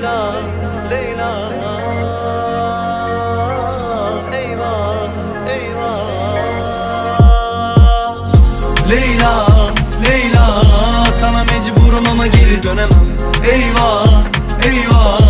Leyla, Leyla. Eyvah, eyvah. Leyla, Leyla. Sana mecburum ama geri dönemem. Eyvah, eyvah.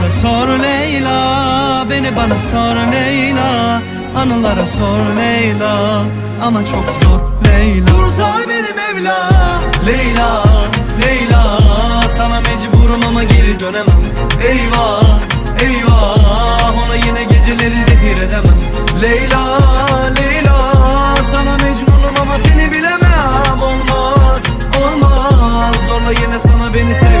bana sor Leyla Anılara sor Leyla Ama çok zor Leyla. Kurtar beni Mevla Leyla Leyla. Sana mecburum ama geri dönemem. Eyvah Eyvah Ona yine geceleri zehir edemem. Leyla Leyla Sana mecnunum ama seni bilemem. Olmaz Olmaz. Zorla yine sana beni sev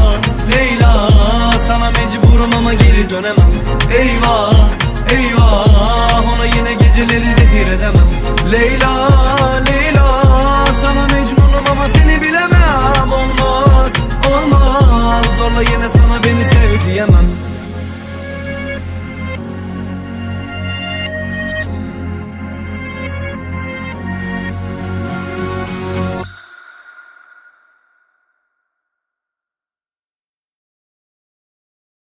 Yeah, man.